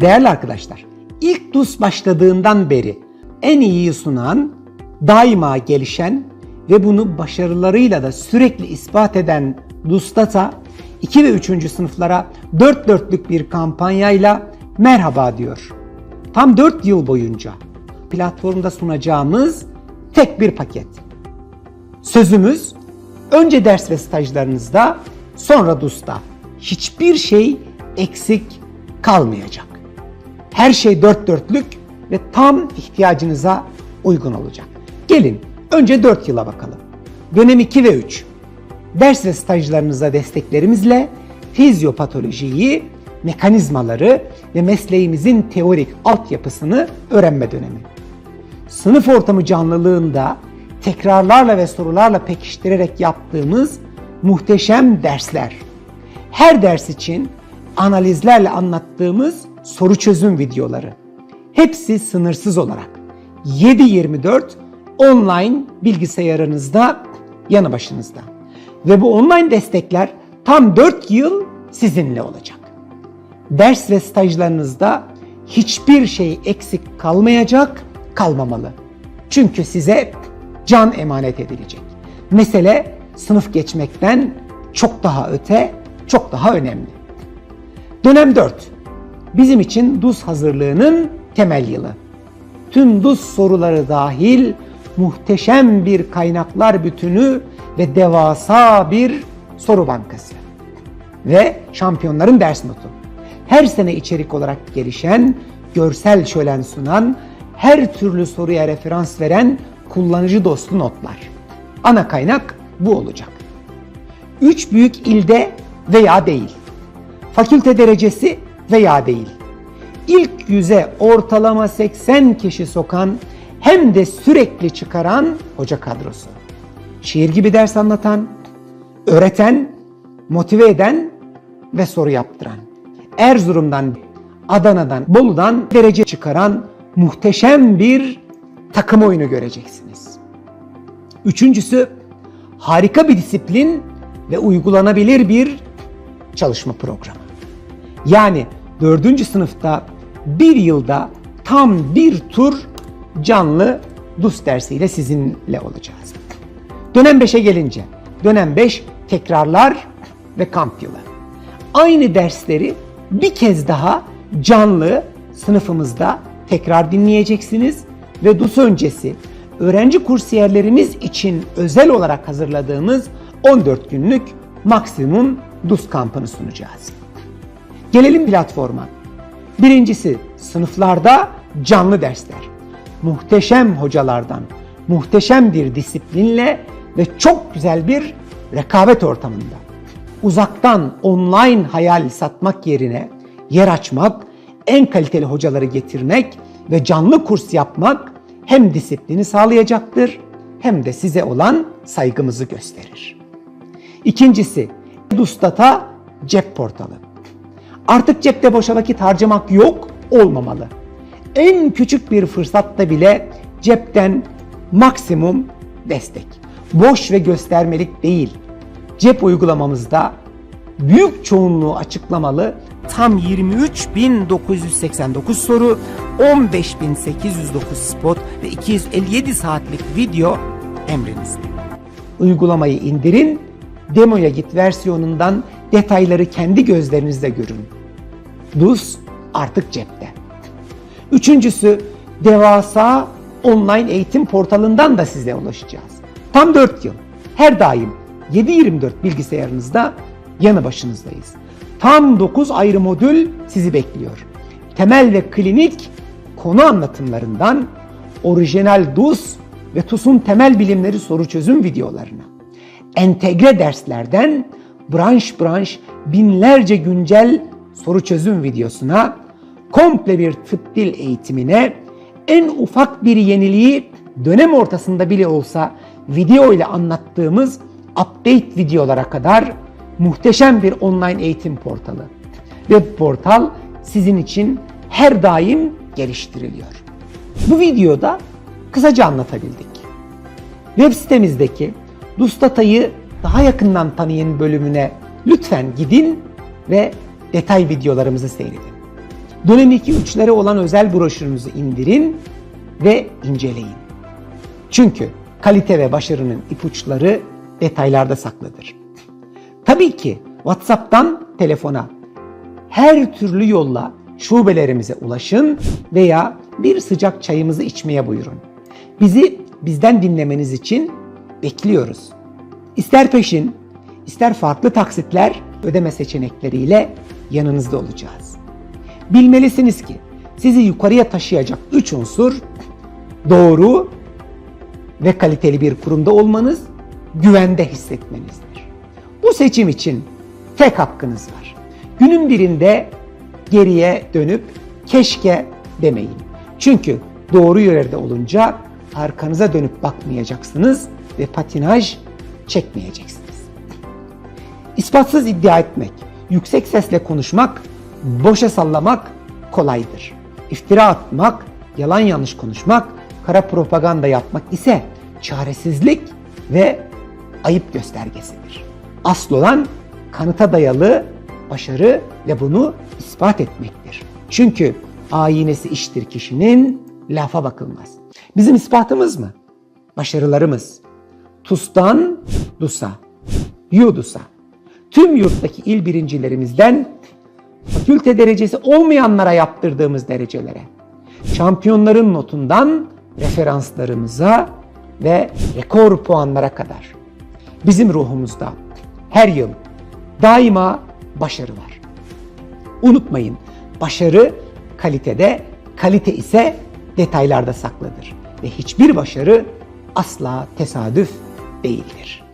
Değerli arkadaşlar, ilk DUS başladığından beri en iyiyi sunan, daima gelişen ve bunu başarılarıyla da sürekli ispat eden DUS'tata 2 ve 3. sınıflara 4 dörtlük bir kampanyayla merhaba diyor. Tam 4 yıl boyunca platformda sunacağımız tek bir paket. Sözümüz önce ders ve stajlarınızda sonra DUS'ta hiçbir şey eksik kalmayacak. Her şey dört dörtlük ve tam ihtiyacınıza uygun olacak. Gelin önce 4 yıla bakalım. Dönem 2 ve 3. Ders ve stajlarınıza desteklerimizle fizyopatolojiyi, mekanizmaları ve mesleğimizin teorik altyapısını öğrenme dönemi. Sınıf ortamı canlılığında tekrarlarla ve sorularla pekiştirerek yaptığımız muhteşem dersler. Her ders için analizlerle anlattığımız soru çözüm videoları. Hepsi sınırsız olarak 7-24 online bilgisayarınızda yanı başınızda. Ve bu online destekler tam 4 yıl sizinle olacak. Ders ve stajlarınızda hiçbir şey eksik kalmayacak, kalmamalı. Çünkü size can emanet edilecek. Mesele sınıf geçmekten çok daha öte, çok daha önemli. Dönem 4. Bizim için DUS hazırlığının temel yılı. Tüm DUS soruları dahil muhteşem bir kaynaklar bütünü ve devasa bir soru bankası. Ve şampiyonların ders notu. Her sene içerik olarak gelişen, görsel şölen sunan, her türlü soruya referans veren kullanıcı dostu notlar. Ana kaynak bu olacak. Üç büyük ilde veya değil. Fakülte derecesi veya değil. İlk yüze ortalama 80 kişi sokan hem de sürekli çıkaran hoca kadrosu. Şiir gibi ders anlatan, öğreten, motive eden ve soru yaptıran. Erzurum'dan, Adana'dan, Bolu'dan derece çıkaran muhteşem bir takım oyunu göreceksiniz. Üçüncüsü harika bir disiplin ve uygulanabilir bir çalışma programı. Yani dördüncü sınıfta bir yılda tam bir tur canlı DUS dersiyle sizinle olacağız. Dönem 5'e gelince, dönem 5 tekrarlar ve kamp yılı. Aynı dersleri bir kez daha canlı sınıfımızda tekrar dinleyeceksiniz ve DUS öncesi öğrenci kursiyerlerimiz için özel olarak hazırladığımız 14 günlük maksimum DUS kampını sunacağız. Gelelim platforma. Birincisi sınıflarda canlı dersler. Muhteşem hocalardan, muhteşem bir disiplinle ve çok güzel bir rekabet ortamında. Uzaktan online hayal satmak yerine yer açmak, en kaliteli hocaları getirmek ve canlı kurs yapmak hem disiplini sağlayacaktır hem de size olan saygımızı gösterir. İkincisi, Dustata cep portalı. Artık cepte boşa vakit harcamak yok, olmamalı. En küçük bir fırsatta bile cepten maksimum destek. Boş ve göstermelik değil. Cep uygulamamızda büyük çoğunluğu açıklamalı tam 23.989 soru, 15.809 spot ve 257 saatlik video emrinizde. Uygulamayı indirin, demoya git versiyonundan detayları kendi gözlerinizle görün. DUS artık cepte. Üçüncüsü devasa online eğitim portalından da size ulaşacağız. Tam 4 yıl. Her daim 7-24 bilgisayarınızda yanı başınızdayız. Tam 9 ayrı modül sizi bekliyor. Temel ve klinik konu anlatımlarından orijinal DUS ve TUS'un temel bilimleri soru çözüm videolarına, entegre derslerden branş branş binlerce güncel soru çözüm videosuna, komple bir tıp dil eğitimine, en ufak bir yeniliği dönem ortasında bile olsa video ile anlattığımız update videolara kadar muhteşem bir online eğitim portalı. Ve bu portal sizin için her daim geliştiriliyor. Bu videoda kısaca anlatabildik. Web sitemizdeki Dustata'yı daha yakından tanıyın bölümüne lütfen gidin ve detay videolarımızı seyredin. Dönem 2-3'lere olan özel broşürünüzü indirin ve inceleyin. Çünkü kalite ve başarının ipuçları detaylarda saklıdır. Tabii ki WhatsApp'tan telefona her türlü yolla şubelerimize ulaşın veya bir sıcak çayımızı içmeye buyurun. Bizi bizden dinlemeniz için bekliyoruz. İster peşin, ister farklı taksitler ödeme seçenekleriyle yanınızda olacağız. Bilmelisiniz ki sizi yukarıya taşıyacak üç unsur doğru ve kaliteli bir kurumda olmanız, güvende hissetmenizdir. Bu seçim için tek hakkınız var. Günün birinde geriye dönüp keşke demeyin. Çünkü doğru yerde olunca arkanıza dönüp bakmayacaksınız ve patinaj çekmeyeceksiniz. İspatsız iddia etmek, yüksek sesle konuşmak, boşa sallamak kolaydır. İftira atmak, yalan yanlış konuşmak, kara propaganda yapmak ise çaresizlik ve ayıp göstergesidir. Asıl olan kanıta dayalı başarı ve bunu ispat etmektir. Çünkü ayinesi iştir kişinin lafa bakılmaz. Bizim ispatımız mı? Başarılarımız. TUS'tan DUS'a, YUDUS'a. Tüm yurttaki il birincilerimizden fakülte derecesi olmayanlara yaptırdığımız derecelere. Şampiyonların notundan referanslarımıza ve rekor puanlara kadar. Bizim ruhumuzda her yıl daima başarı var. Unutmayın, başarı kalitede, kalite ise detaylarda saklıdır ve hiçbir başarı asla tesadüf değildir.